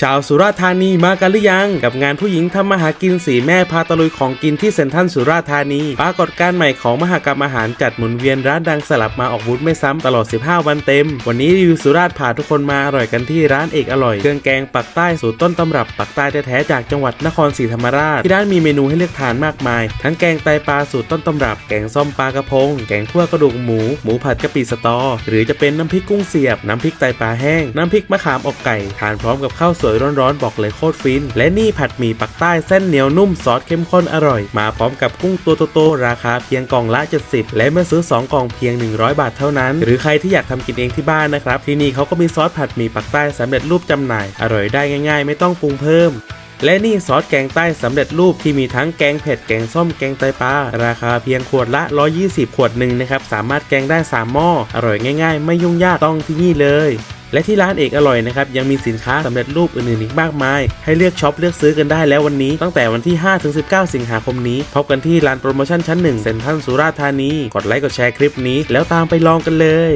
ชาวสุราษฎร์ธานีมากันหรือยัง กับงานผู้หญิงทำมาหากินสีแม่พาตะลุยของกินที่เซ็นทรัลสุราษฎร์ธานี ปรากฏการใหม่ของมหกรรมอาหารจัดหมุนเวียนร้านดังสลับมาออกบูธไม่ซ้ำตลอด 15 วันเต็ม วันนี้รีวิวสุราษฎร์พาทุกคนมาอร่อยกันที่ร้านเอกอร่อย เครื่องแกงปักใต้สูตรต้นตำรับปักใต้แท้ๆจากจังหวัดนครศรีธรรมราช ที่ร้านมีเมนูให้เลือกทานมากมาย ทั้งแกงไตปลาสูตรต้นตำรับ แกงส้มปลากระพง แกงคั่วกระดูกหมู หมูผัดกะปิสตอ หรือจะเป็นน้ำพริกกุ้งเสียบ น้ำพริกไตปลาแห้ง น้ำพริกมะขามอกไก่ ทานพร้อมกับข้าววยร้อนๆ บอกเลยโคตรฟิน และนี่ผัดหมี่ปักใต้เส้นเหนียวนุ่มซอสเข้มข้นอร่อย มาพร้อมกับกุ้งตัวโตๆ ราคาเพียงกล่องละ 70 และเมื่อซื้อ 2 กล่องเพียง 100 บาทเท่านั้น หรือใครที่อยากทำกินเองที่บ้านนะครับ ที่นี่เขาก็มีซอสผัดหมี่ปักใต้สำเร็จรูปจำหน่าย อร่อยได้ง่าย ๆ ไม่ต้องปรุงเพิ่มและนี่ซอสแกงใต้สำเร็จรูปที่มีทั้งแกงเผ็ดแกงส้มแกงไตปลาราคาเพียงขวดละ 120 ขวดหนึ่งนะครับ สามารถแกงได้ 3 หม้อ อร่อยง่ายๆ ไม่ยุ่งยากต้องที่นี่เลย และที่ร้านเอกอร่อยนะครับยังมีสินค้าสำเร็จรูปอื่นๆอีกมากมาย ให้เลือกช็อปเลือกซื้อกันได้แล้ววันนี้ตั้งแต่วันที่5-19 สิงหาคมนี้ พบกันที่ร้านโปรโมชั่นชั้นหนึ่งเซ็นทรัลสุราษฎร์ธานี กดไลค์กดแชร์คลิปนี้ แล้วตามไปลองกันเลย